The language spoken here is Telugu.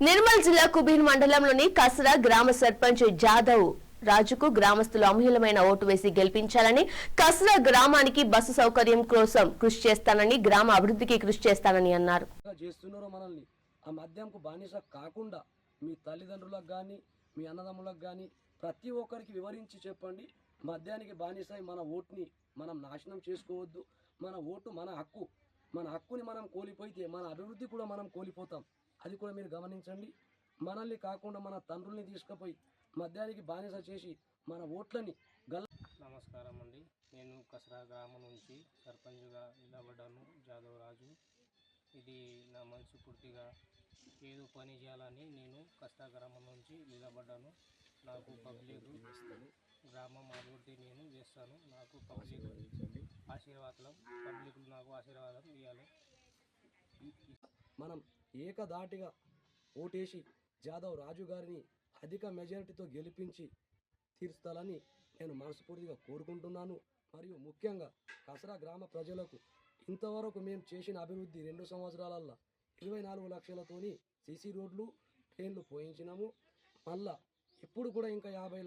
నిర్మల్ జిల్లా కుబీర్ మండలంలోని కసరా గ్రామ సర్పంచ్ జాదవ్ రాజుకు గ్రామస్తులు అమూల్యమైన ఓటు వేసి గెలిపించాలని కసరా గ్రామానికి బస్సు సౌకర్యం కోసం కృషి చేస్తానని గ్రామ అభివృద్ధికి కృషి చేస్తానని అన్నారు. చేస్తున్నారు మనల్ని? ఆ మద్యంకు బానిస కాకుండా మీ తల్లిదండ్రులకు కానీ మీ అన్నదమ్ములకు కానీ ప్రతి ఒక్కరికి వివరించి చెప్పండి. మద్యానికి బానిసై మన ఓటుని మనం నాశనం చేసుకోవద్దు. మన ఓటు మన హక్కు. మన హక్కుని మనం కోల్పోయితే మన అభివృద్ధి కూడా మనం కోల్పోతాం. అది కూడా మీరు గమనించండి. మనల్ని కాకుండా మన తండ్రుల్ని తీసుకుపోయి మద్యానికి బానిస చేసి మన ఓట్లని గల్ నమస్కారం అండి. నేను కసరా గ్రామం నుంచి సర్పంచ్గా నిలబడ్డాను జాదవ్ రాజు. ఇది నా మనసు పూర్తిగా ఏదో పని చేయాలని నేను కసరా గ్రామం నుంచి నిలబడ్డాను. నాకు పబ్లిక్ గ్రామం అభివృద్ధి నేను చేస్తాను. నాకు పబ్లిక్ ఆశీర్వాదం పబ్లిక్ నాకు ఆశీర్వాదం ఇవ్వాలి మనం ఏకదాటిగా ఓటేసి జాదవ్ రాజు గారిని అధిక మెజారిటీతో గెలిపించి తీర్చాలని నేను మనస్ఫూర్తిగా కోరుకుంటున్నాను. మరియు ముఖ్యంగా కసరా గ్రామ ప్రజలకు ఇంతవరకు మేము చేసిన అభివృద్ధి రెండు సంవత్సరాలల్లో ఇరవై నాలుగు లక్షలతోని సీసీ రోడ్లు ట్రైన్లు పోయించినాము. మళ్ళా ఇప్పుడు కూడా ఇంకా యాభై